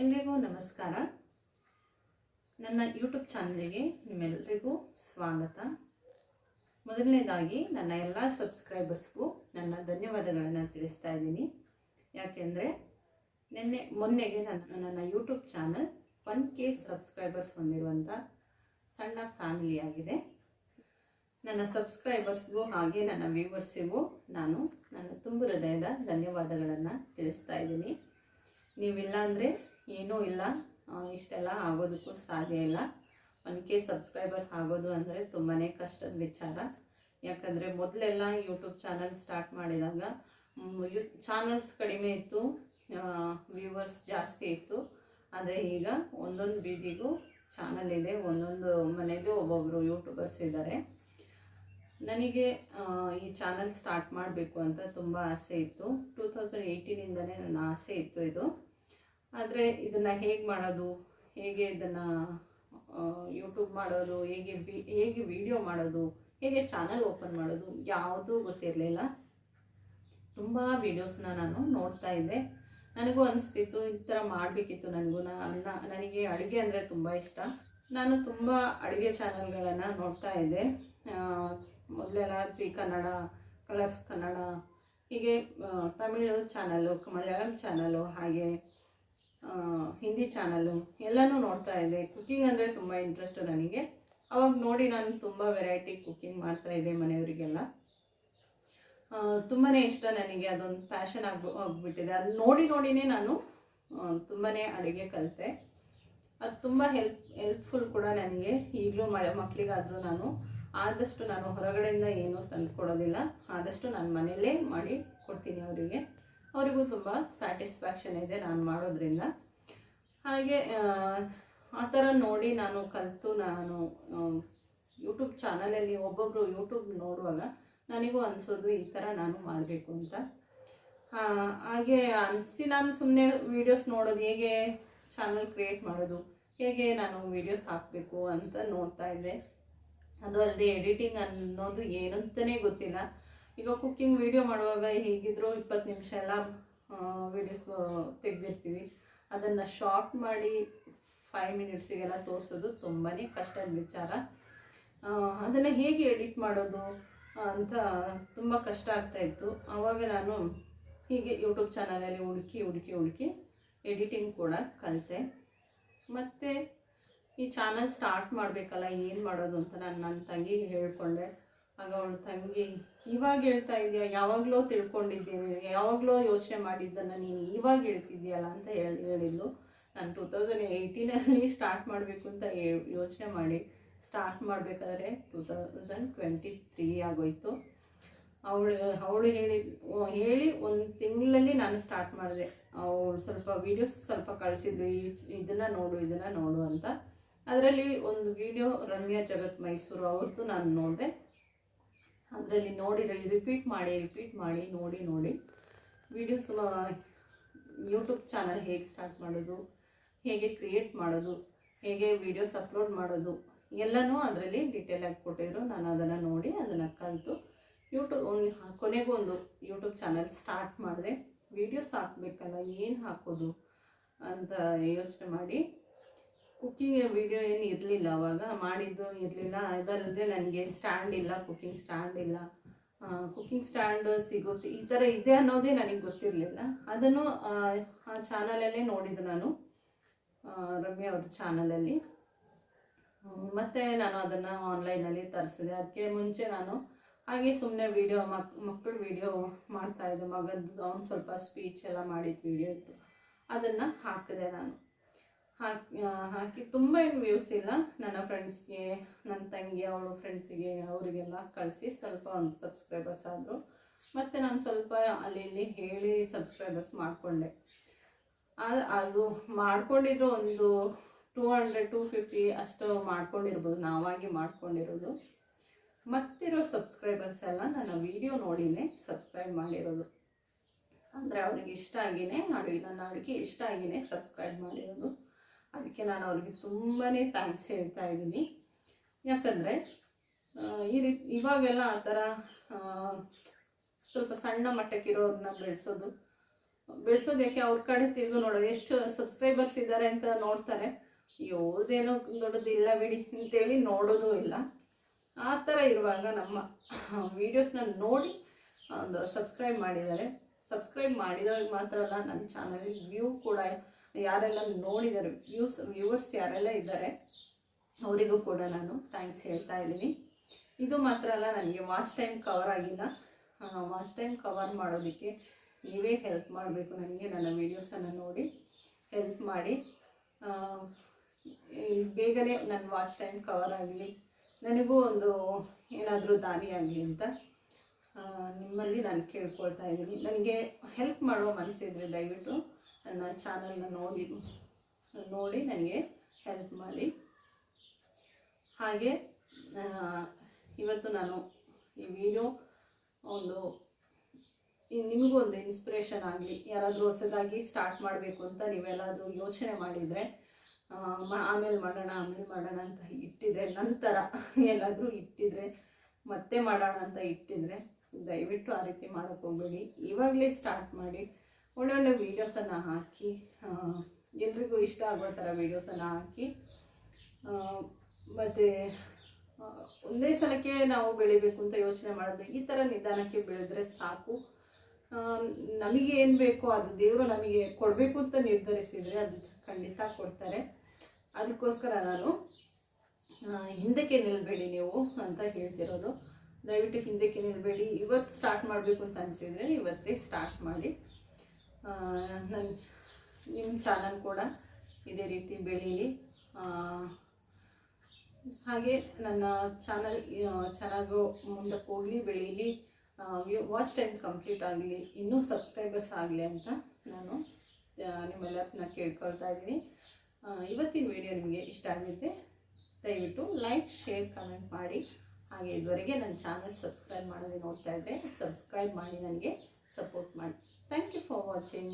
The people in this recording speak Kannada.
ಎಲ್ರಿಗೂ ನಮಸ್ಕಾರ. ನನ್ನ ಯೂಟ್ಯೂಬ್ ಚಾನಲ್ಗೆ ನಿಮ್ಮೆಲ್ಲರಿಗೂ ಸ್ವಾಗತ. ಮೊದಲನೇದಾಗಿ, ನನ್ನ ಎಲ್ಲ ಸಬ್ಸ್ಕ್ರೈಬರ್ಸ್ಗೂ ನನ್ನ ಧನ್ಯವಾದಗಳನ್ನು ತಿಳಿಸ್ತಾ ಇದ್ದೀನಿ. ಯಾಕೆಂದರೆ, ನಿನ್ನೆ, ಮೊನ್ನೆಗೆ ನನ್ನ ನನ್ನ YouTube channel one K subscribers ಹೊಂದಿರುವಂಥ ಸಣ್ಣ ಫ್ಯಾಮಿಲಿಯಾಗಿದೆ ನನ್ನ ಸಬ್ಸ್ಕ್ರೈಬರ್ಸ್ಗೂ ಹಾಗೆ ನನ್ನ ವ್ಯೂವರ್ಸಿಗೂ ನಾನು ನನ್ನ ತುಂಬು ಹೃದಯದ ಧನ್ಯವಾದಗಳನ್ನು ತಿಳಿಸ್ತಾ ಇದ್ದೀನಿ. ನೀವಿಲ್ಲ ಅಂದರೆ ಏನೂ ಇಲ್ಲ. ಇಷ್ಟೆಲ್ಲ ಆಗೋದಕ್ಕೂ ಸಾಧ್ಯ ಇಲ್ಲ. ಒನ್ ಕೆ ಸಬ್ಸ್ಕ್ರೈಬರ್ಸ್ ಆಗೋದು ಅಂದರೆ ತುಂಬಾ ಕಷ್ಟದ ವಿಚಾರ. ಯಾಕಂದರೆ ಮೊದಲೆಲ್ಲ ಯೂಟ್ಯೂಬ್ ಚಾನಲ್ ಸ್ಟಾರ್ಟ್ ಮಾಡಿದಾಗ ಚಾನಲ್ಸ್ ಕಡಿಮೆ ಇತ್ತು ವ್ಯೂವರ್ಸ್ ಜಾಸ್ತಿ ಇತ್ತು. ಆದರೆ ಈಗ ಒಂದೊಂದು ಬೀದಿಗೂ ಚಾನಲ್ ಇದೆ, ಒಂದೊಂದು ಮನೆಗೂ ಒಬ್ಬೊಬ್ಬರು ಯೂಟ್ಯೂಬರ್ಸ್ ಇದ್ದಾರೆ ನನಗೆ ಈ ಚಾನಲ್ ಸ್ಟಾರ್ಟ್ ಮಾಡಬೇಕು ಅಂತ ತುಂಬ ಆಸೆ ಇತ್ತು. ಟೂ ತೌಸಂಡ್ ಏಯ್ಟೀನಿಂದಲೇ ನನ್ನ ಆಸೆ ಇತ್ತು ಇದು. ಆದರೆ ಇದನ್ನು ಹೇಗೆ ಮಾಡೋದು? ಹೇಗೆ ಇದನ್ನು ಯೂಟ್ಯೂಬ್ ಮಾಡೋದು? ಹೇಗೆ ವಿ, ಹೇಗೆ ವಿಡಿಯೋ ಮಾಡೋದು? ಹೇಗೆ ಚಾನಲ್ ಓಪನ್ ಮಾಡೋದು? ಯಾವುದೂ ಗೊತ್ತಿರಲಿಲ್ಲ. ತುಂಬ ವೀಡಿಯೋಸ್ನ ನಾನು ನೋಡ್ತಾ ಇದ್ದೆ. ನನಗೂ ಅನಿಸ್ತಿತ್ತು, ಈ ಥರ ಮಾಡಬೇಕಿತ್ತು ನನಗೂ. ನನ್ನ ನನಗೆ ಅಡುಗೆ ಅಂದರೆ ತುಂಬ ಇಷ್ಟ. ನಾನು ತುಂಬ ಅಡುಗೆ ಚಾನಲ್ಗಳನ್ನು ನೋಡ್ತಾ ಇದ್ದೆ. ಮೊದಲೆಲ್ಲ ಜಿ ಕನ್ನಡ, ಕಲರ್ಸ್ ಕನ್ನಡ, ಹೀಗೆ ತಮಿಳು ಚಾನಲು ಮಲಯಾಳಂ ಚಾನಲು ಹಾಗೆ ಹಿಂದಿ ಚಾನಲ್ಲು ಎಲ್ಲನೂ ನೋಡ್ತಾ ಇದ್ದೆ. ಕುಕ್ಕಿಂಗ್ ಅಂದರೆ ತುಂಬ ಇಂಟ್ರೆಸ್ಟು ನನಗೆ. ಅವಾಗ ನೋಡಿ ನಾನು ತುಂಬ ವೆರೈಟಿ ಕುಕ್ಕಿಂಗ್ ಮಾಡ್ತಾ ಇದ್ದೆ ಮನೆಯವರಿಗೆಲ್ಲ. ತುಂಬಾ ಇಷ್ಟ ನನಗೆ, ಅದೊಂದು ಫ್ಯಾಷನ್ ಆಗಿ, ಆಗ್ಬಿಟ್ಟಿದೆ. ಅದು ನೋಡಿ ನೋಡಿನೇ ನಾನು ತುಂಬಾ ಅಡುಗೆ ಕಲಿತೆ. ಅದು ತುಂಬ ಹೆಲ್ಪ್ ಹೆಲ್ಪ್ಫುಲ್ ಕೂಡ ನನಗೆ. ಈಗಲೂ ಮಳೆ ಮಕ್ಕಳಿಗಾದರೂ ನಾನು, ಆದಷ್ಟು ನಾನು ಹೊರಗಡೆಯಿಂದ ಏನೂ ತಂದು ಕೊಡೋದಿಲ್ಲ. ಆದಷ್ಟು ನಾನು ಮನೆಯಲ್ಲೇ ಮಾಡಿ ಕೊಡ್ತೀನಿ ಅವರಿಗೆ. ಅವರಿಗೂ ತುಂಬ ಸ್ಯಾಟಿಸ್ಫ್ಯಾಕ್ಷನ್ ಇದೆ ನಾನು ಮಾಡೋದ್ರಿಂದ. ಹಾಗೆ ಆ, ಥರ ನೋಡಿ ನಾನು ಕಲಿತು ನಾನು ಯೂಟ್ಯೂಬ್ ಚಾನಲಲ್ಲಿ ಒಬ್ಬೊಬ್ಬರು ಯೂಟ್ಯೂಬ್ ನೋಡುವಾಗ ನನಗೂ ಅನಿಸೋದು ಈ ಥರ ನಾನು ಮಾಡಬೇಕು ಅಂತ. ಹಾಗೆ ಅನಿಸಿ ನಾನು ಸುಮ್ಮನೆ ವೀಡಿಯೋಸ್ ನೋಡೋದು ಹೇಗೆ ಚಾನಲ್ ಕ್ರಿಯೇಟ್ ಮಾಡೋದು ಹೇಗೆ ನಾನು ವೀಡಿಯೋಸ್ ಹಾಕಬೇಕು ಅಂತ ನೋಡ್ತಾ ಇದ್ದೆ. ಅದು ಅಲ್ಲದೆ ಎಡಿಟಿಂಗ್ ಅನ್ನೋದು ಏನಂತಲೇ ಗೊತ್ತಿಲ್ಲ. ಈಗ ಕುಕ್ಕಿಂಗ್ ವಿಡಿಯೋ ಮಾಡುವಾಗ ಹೇಗಿದ್ರು ಇಪ್ಪತ್ತು ನಿಮಿಷ ಎಲ್ಲ ವೀಡಿಯೋಸ್ ತೆಗೆದಿರ್ತೀವಿ. ಅದನ್ನು ಶಾರ್ಟ್ ಮಾಡಿ ಫೈವ್ ಮಿನಿಟ್ಸಿಗೆಲ್ಲ ತೋರಿಸೋದು ತುಂಬಾ ಕಷ್ಟದ ವಿಚಾರ. ಅದನ್ನು ಹೇಗೆ ಎಡಿಟ್ ಮಾಡೋದು ಅಂತ ತುಂಬ ಕಷ್ಟ ಆಗ್ತಾ ಇತ್ತು. ಆವಾಗ ನಾನು ಹೀಗೆ ಯೂಟ್ಯೂಬ್ ಚಾನಲಲ್ಲಿ ಹುಡುಕಿ ಹುಡುಕಿ ಹುಡುಕಿ ಎಡಿಟಿಂಗ್ ಕೂಡ ಕಲಿತೆ. ಮತ್ತು ಈ ಚಾನಲ್ ಸ್ಟಾರ್ಟ್ ಮಾಡಬೇಕಲ್ಲ, ಏನು ಮಾಡೋದು ಅಂತ ನಾನು ನನ್ನ ತಂಗಿಗೆ ಹೇಳ್ಕೊಂಡೆ. ಆಗ ಅವಳ, ತಂಗಿ, ಇವಾಗ ಹೇಳ್ತಾ ಇದೆಯಾ ಯಾವಾಗಲೋ ತಿಳ್ಕೊಂಡಿದ್ದೀನಿ ಯಾವಾಗಲೋ ಯೋಚನೆ ಮಾಡಿದ್ದನ್ನು ನೀನು ಇವಾಗ ಹೇಳ್ತಿದ್ಯಲ್ಲ ಅಂತ ಹೇಳಿ, ಹೇಳಿದ್ಲು. ನಾನು ಟೂ ತೌಸಂಡ್ ಏಯ್ಟೀನಲ್ಲಿ ಸ್ಟಾರ್ಟ್ ಮಾಡಬೇಕು ಅಂತ ಯೋಚನೆ ಮಾಡಿ ಸ್ಟಾರ್ಟ್ ಮಾಡಬೇಕಾದ್ರೆ ಟೂ ತೌಸಂಡ್ ಟ್ವೆಂಟಿ ತ್ರೀ ಆಗೋಯ್ತು. ಅವಳು ಅವಳು ಹೇಳಿ ಹೇಳಿ ಒಂದು ತಿಂಗಳಲ್ಲಿ ನಾನು ಸ್ಟಾರ್ಟ್ ಮಾಡಿದೆ. ಅವಳು ಸ್ವಲ್ಪ ವೀಡಿಯೋಸ್ ಸ್ವಲ್ಪ ಕಳಿಸಿದ್ರು ಈ ಇದನ್ನು ನೋಡು ಇದನ್ನು ನೋಡು ಅಂತ. ಅದರಲ್ಲಿ ಒಂದು ವಿಡಿಯೋ ರಮ್ಯಾ ಜಗತ್ ಮೈಸೂರು ಅವ್ರದ್ದು ನಾನು ನೋಡಿದೆ. ಅದರಲ್ಲಿ ನೋಡಿರಲಿ ರಿಪೀಟ್ ಮಾಡಿ ರಿಪೀಟ್ ಮಾಡಿ, ನೋಡಿ ನೋಡಿ. ವಿಡಿಯೋಸ್ ಯೂಟ್ಯೂಬ್ ಚಾನಲ್ ಹೇಗೆ ಸ್ಟಾರ್ಟ್ ಮಾಡೋದು, ಹೇಗೆ ಕ್ರಿಯೇಟ್ ಮಾಡೋದು, ಹೇಗೆ ವೀಡಿಯೋಸ್ ಅಪ್ಲೋಡ್ ಮಾಡೋದು, ಎಲ್ಲನೂ ಅದರಲ್ಲಿ ಡೀಟೇಲಾಗಿ ಕೊಟ್ಟಿದ್ರು. ನಾನು ಅದನ್ನು ನೋಡಿ, ಅದನ್ನು ಕಲಿತು ಯೂಟ್ಯೂಬ್ ಒಂದು ಕೊನೆಗೂ ಒಂದು ಯೂಟ್ಯೂಬ್ ಚಾನಲ್ ಸ್ಟಾರ್ಟ್ ಮಾಡಿದೆ. ವಿಡಿಯೋಸ್ ಹಾಕಬೇಕಲ್ಲ, ಏನು ಹಾಕೋದು ಅಂತ ಯೋಚನೆ ಮಾಡಿ. ಕುಕ್ಕಿಂಗ್ ವಿಡಿಯೋ ಏನು ಇರಲಿಲ್ಲ ಅವಾಗ ಮಾಡಿದ್ದು ಇರಲಿಲ್ಲ. ಅದಲ್ಲದೆ ನನಗೆ ಸ್ಟ್ಯಾಂಡ್ ಇಲ್ಲ ಕುಕ್ಕಿಂಗ್ ಸ್ಟ್ಯಾಂಡ್ ಇಲ್ಲ. ಕುಕ್ಕಿಂಗ್ ಸ್ಟ್ಯಾಂಡ್ ಸಿಗುತ್ತೆ. ಈ ಥರ ಇದೆ ಅನ್ನೋದೇ ನನಗೆ ಗೊತ್ತಿರಲಿಲ್ಲ. ಅದನ್ನು ಆ, ಚಾನಲಲ್ಲೇ ನೋಡಿದ್ದು ನಾನು. ರಮ್ಯಾ ಅವ್ರ ಚಾನಲಲ್ಲಿ ಮತ್ತು ನಾನು ಅದನ್ನು ಆನ್ಲೈನಲ್ಲಿ ತರಿಸಿದೆ. ಅದಕ್ಕೆ ಮುಂಚೆ ನಾನು ಹಾಗೆ ಸುಮ್ಮನೆ ವೀಡಿಯೋ ಮಕ್ ಮಕ್ಕಳು ವೀಡಿಯೋ ಮಾಡ್ತಾಯಿದ್ದೆ ಮಗದ್ದು ಅವ್ನು ಸ್ವಲ್ಪ ಸ್ಪೀಚ್ ಎಲ್ಲ ಮಾಡಿದ್ದು ವೀಡಿಯೋ ಇತ್ತು. ಅದನ್ನು ಹಾಕಿದೆ ನಾನು. ಹಾಕಿ ಹಾಕಿ ತುಂಬ ಏನು ವ್ಯೂಸ್ ಇಲ್ಲ. ನನ್ನ ಫ್ರೆಂಡ್ಸ್ಗೆ ನನ್ನ ತಂಗಿ, ಅವಳು ಫ್ರೆಂಡ್ಸಿಗೆ ಅವರಿಗೆಲ್ಲ ಕಳಿಸಿ ಸ್ವಲ್ಪ ಒಂದು ಸಬ್ಸ್ಕ್ರೈಬರ್ಸ್ ಆದರು. ಮತ್ತು ನಾನು ಸ್ವಲ್ಪ ಅಲ್ಲಿ ಇಲ್ಲಿ ಹೇಳಿ ಸಬ್ಸ್ಕ್ರೈಬರ್ಸ್ ಮಾಡಿಕೊಂಡೆ. ಅದು ಮಾಡ್ಕೊಂಡಿದ್ರು ಒಂದು ಟೂ ಹಂಡ್ರೆಡ್ ಟೂ ಫಿಫ್ಟಿ ಅಷ್ಟು ಮಾಡ್ಕೊಂಡಿರ್ಬೋದು. ನಾವಾಗಿ ಮಾಡ್ಕೊಂಡಿರೋದು. ಮತ್ತಿರೋ ಸಬ್ಸ್ಕ್ರೈಬರ್ಸ್ ಎಲ್ಲ ನನ್ನ ವಿಡಿಯೋ ನೋಡಿನೇ ಸಬ್ಸ್ಕ್ರೈಬ್ ಮಾಡಿರೋದು. ಅಂದರೆ ಅವ್ರಿಗೆ ಇಷ್ಟ ಆಗಿನೇ ಅಡುಗೆ ನನ್ನ ಅಡುಗೆ ಇಷ್ಟ ಆಗಿನೇ ಸಬ್ಸ್ಕ್ರೈಬ್ ಮಾಡಿರೋದು. ಅದಕ್ಕೆ ನಾನು ಅವ್ರಿಗೆ ತುಂಬಾ ಥ್ಯಾಂಕ್ಸ್ ಹೇಳ್ತಾ ಇದ್ದೀನಿ. ಯಾಕಂದರೆ ಈ ರೀತಿ ಇವಾಗೆಲ್ಲ ಆ ಥರ ಸ್ವಲ್ಪ ಸಣ್ಣ ಮಟ್ಟಕ್ಕಿರೋರನ್ನ ಬೆಳೆಸೋದು. ಬೆಳೆಸೋದು ಯಾಕೆ? ಅವ್ರ ಕಡೆ ತಿರುಗು ನೋಡೋದು ಎಷ್ಟು ಸಬ್ಸ್ಕ್ರೈಬರ್ಸ್ ಇದ್ದಾರೆ ಅಂತ ನೋಡ್ತಾರೆ. ಅವ್ರದ್ದೇನೂ ದೊಡ್ಡದು ಇಲ್ಲ ಬಿಡಿ ಅಂತೇಳಿ ನೋಡೋದು ಇಲ್ಲ. ಆ ಥರ ಇರುವಾಗ ನಮ್ಮ ವೀಡಿಯೋಸ್ನ ನೋಡಿ, ಒಂದು ಸಬ್ಸ್ಕ್ರೈಬ್ ಮಾಡಿದ್ದಾರೆ. ಸಬ್ಸ್ಕ್ರೈಬ್ ಮಾಡಿದವ್ರಿಗೆ ಮಾತ್ರ ಅಲ್ಲ ನನ್ನ ಚಾನಲಿಗೆ ವ್ಯೂ ಕೂಡ ಯಾರೆಲ್ಲ ನೋಡಿದ್ದಾರೆ ವ್ಯೂಸ್ ವ್ಯೂವರ್ಸ್ ಯಾರೆಲ್ಲ ಇದ್ದಾರೆ, ಅವರಿಗೂ ಕೂಡ ನಾನು ಥ್ಯಾಂಕ್ಸ್ ಹೇಳ್ತಾ ಇದ್ದೀನಿ. ಇದು ಮಾತ್ರ ಅಲ್ಲ, ನನಗೆ ವಾಚ್ ಟೈಮ್ ಕವರ್ ಆಗಿಲ್ಲ. ವಾಚ್ ಟೈಮ್ ಕವರ್ ಮಾಡೋದಕ್ಕೆ ನೀವೇ ಹೆಲ್ಪ್ ಮಾಡಬೇಕು ನನಗೆ, ನನ್ನ ವೀಡಿಯೋಸನ್ನು ನೋಡಿ ಹೆಲ್ಪ್ ಮಾಡಿ. ಬೇಗನೆ ನನ್ನ ವಾಚ್ ಟೈಮ್ ಕವರ್ ಆಗಲಿ. ನನಗೂ ಒಂದು ಏನಾದರೂ ದಾರಿ ಆಗಲಿ ಅಂತ. ನಿಮ್ಮಲ್ಲಿ ನಾನು ಕೇಳ್ಕೊಳ್ತಾ ಇದ್ದೀನಿ. ನನಗೆ ಹೆಲ್ಪ್ ಮಾಡೋ ಮನಸ್ಸಿದ್ರೆ ದಯವಿಟ್ಟು ನನ್ನ ಚಾನಲ್ನ ನೋಡಿ ನೋಡಿ ನನಗೆ ಹೆಲ್ಪ್ ಮಾಡಿ. ಹಾಗೆ ಇವತ್ತು ನಾನು ಈ ವಿಡಿಯೋ ಒಂದು ನಿಮಗೂ ಒಂದು ಇನ್ಸ್ಪಿರೇಷನ್ ಆಗಲಿ, ಯಾರಾದರೂ ಹೊಸದಾಗಿ ಸ್ಟಾರ್ಟ್ ಮಾಡಬೇಕು ಅಂತ ನೀವೆಲ್ಲಾದರೂ ಯೋಚನೆ ಮಾಡಿದರೆ ಆಮೇಲೆ ಮಾಡೋಣ ಆಮೇಲೆ ಮಾಡೋಣ ಅಂತ ಇಟ್ಟಿದ್ರೆ, ನಂತರ ಎಲ್ಲಾದರೂ ಇಟ್ಟಿದ್ರೆ, ಮತ್ತೆ ಮಾಡೋಣ ಅಂತ ಇಟ್ಟಿದ್ರೆ ದಯವಿಟ್ಟು ಆ ರೀತಿ ಮಾಡೋಕ್ಕೆ ಹೋಗಬೇಡಿ ಇವಾಗಲೇ ಸ್ಟಾರ್ಟ್ ಮಾಡಿ ಒಳ್ಳೊಳ್ಳೆ ವೀಡಿಯೋಸನ್ನು ಹಾಕಿ ಎಲ್ರಿಗೂ ಇಷ್ಟ ಆಗೋ ಥರ ವೀಡಿಯೋಸನ್ನು ಹಾಕಿ ಮತ್ತು ಒಂದೇ ಸಲಕ್ಕೆ ನಾವು ಬೆಳಿಬೇಕು ಅಂತ ಯೋಚನೆ ಮಾಡಿದ್ರೆ ಈ ಥರ ನಿಧಾನಕ್ಕೆ ಬೆಳೆದ್ರೆ ಸಾಕು. ನಮಗೆ ಏನು ಬೇಕೋ ಅದು ದೇವರು ನಮಗೆ ಕೊಡಬೇಕು ಅಂತ ನಿರ್ಧರಿಸಿದರೆ ಅದು ಖಂಡಿತ ಕೊಡ್ತಾರೆ. ಅದಕ್ಕೋಸ್ಕರ ನಾನು ಹಿಂದಕ್ಕೆ ನಿಲ್ಲಬೇಡಿ ನೀವು ಅಂತ ಹೇಳ್ತಿರೋದು. ದಯವಿಟ್ಟು ಹಿಂದಕ್ಕೆ ನಿಲ್ಲಬೇಡಿ ಇವತ್ತು ಸ್ಟಾರ್ಟ್ ಮಾಡಬೇಕು ಅಂತ ಅನಿಸಿದರೆ ಇವತ್ತೇ ಸ್ಟಾರ್ಟ್ ಮಾಡಿ. ನನ್ನ ನಿಮ್ಮ ಚಾನಲ್ ಕೂಡ ಇದೇ ರೀತಿ ಬೆಳೀಲಿ. ಹಾಗೆ ನನ್ನ ಚಾನಲ್ ಚೆನ್ನಾಗೂ ಮುಂದಕ್ಕೆ ಹೋಗಲಿ, ಬೆಳೀಲಿ. ವಾಚ್ ಟೈಮ್ ಕಂಪ್ಲೀಟ್ ಆಗಲಿ, ಇನ್ನೂ ಸಬ್ಸ್ಕ್ರೈಬರ್ಸ್ ಆಗಲಿ ಅಂತ ನಾನು ನಿಮ್ಮೆಲ್ಲರನ್ನ ಕೇಳ್ಕೊಳ್ತಾ ಇದ್ದೀನಿ. ಇವತ್ತಿನ ವಿಡಿಯೋ ನಿಮಗೆ ಇಷ್ಟ ಆಗಿದ್ದೆ ದಯವಿಟ್ಟು ಲೈಕ್ ಶೇರ್ ಕಮೆಂಟ್ ಮಾಡಿ. ಹಾಗೆ ಇದುವರೆಗೆ ನನ್ನ ಚಾನಲ್ ಸಬ್ಸ್ಕ್ರೈಬ್ ಮಾಡೋದೇ ನೋಡ್ತಾ ಇದ್ದರೆ ಸಬ್ಸ್ಕ್ರೈಬ್ ಮಾಡಿ ನನಗೆ ಸಪೋರ್ಟ್ ಮಾಡಿ. Thank you for watching